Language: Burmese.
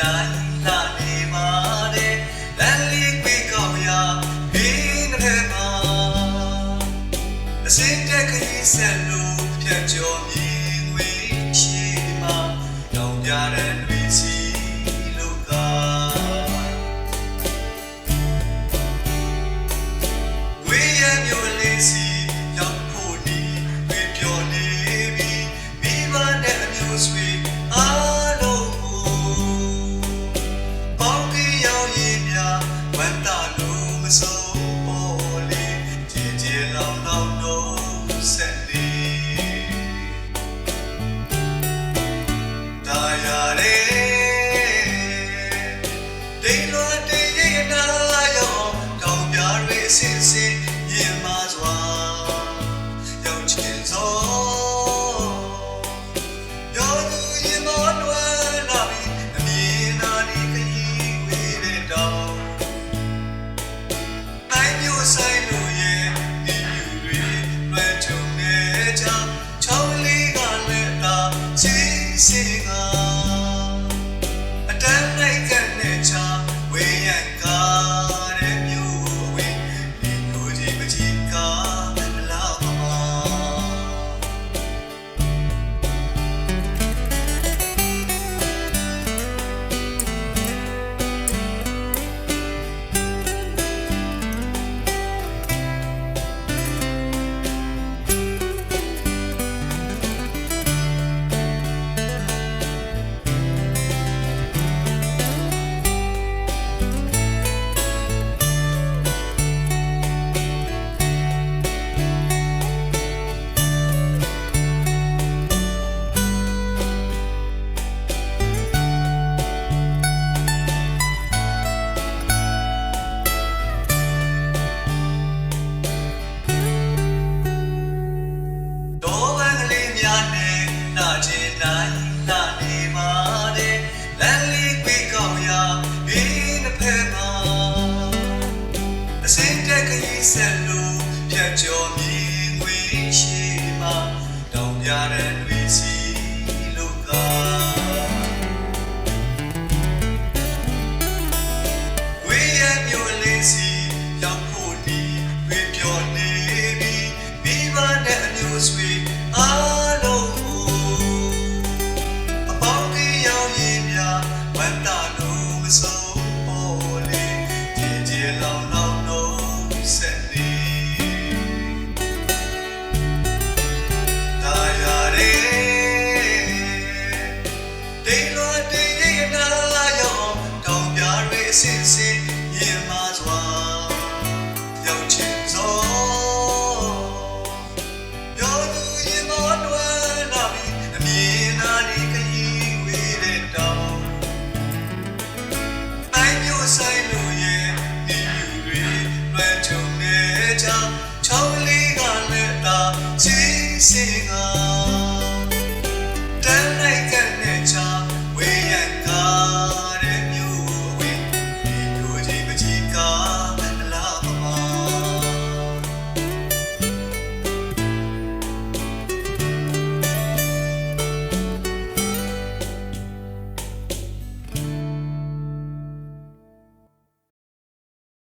နိုင်လာနေပါနဲ့လမ်းလေးပြေကောင်းရာဘင်းနဲ့မှာအစင်းတက်ခရီးဆက်လို့ပြန်ကြောမြည်ငွေချီမှာတောင်ပြတဲ့ မဆုံးပေါ်လေကြည်ကြည်လောင်လောင်တော့ဆက်နေဒါရတဲ့ဒိန်လွတ်တဲ့ရနာရောတောင်ပြရဲစင်စ ချီ ကျော်မြင်ငွေရှိမှာတောင်ပြတဲ့တွေစီလို့သာဝေးရမျိုးလေးစီရောက်ဖို့ဒီဝေးပြောနေပြီမိဘနဲ့အမျိုးဆွေအားလုံးကိုအပေါင်းကြီးရောက်ရင်များဝမ်းသာလို့မဆုံး စင်စင်ရင်မစွာရောက်ချင်သောပြောသူရင်မတော်လာပြီအမြင်နာဒီခရီးဝေးတဲ့တောင်တိုင်းမျိုးဆိုင်လို့ရဲ့ဒီယူတွေလွယ်ချုံနေကြချောင်းလေးကလည်းသာချီစင်က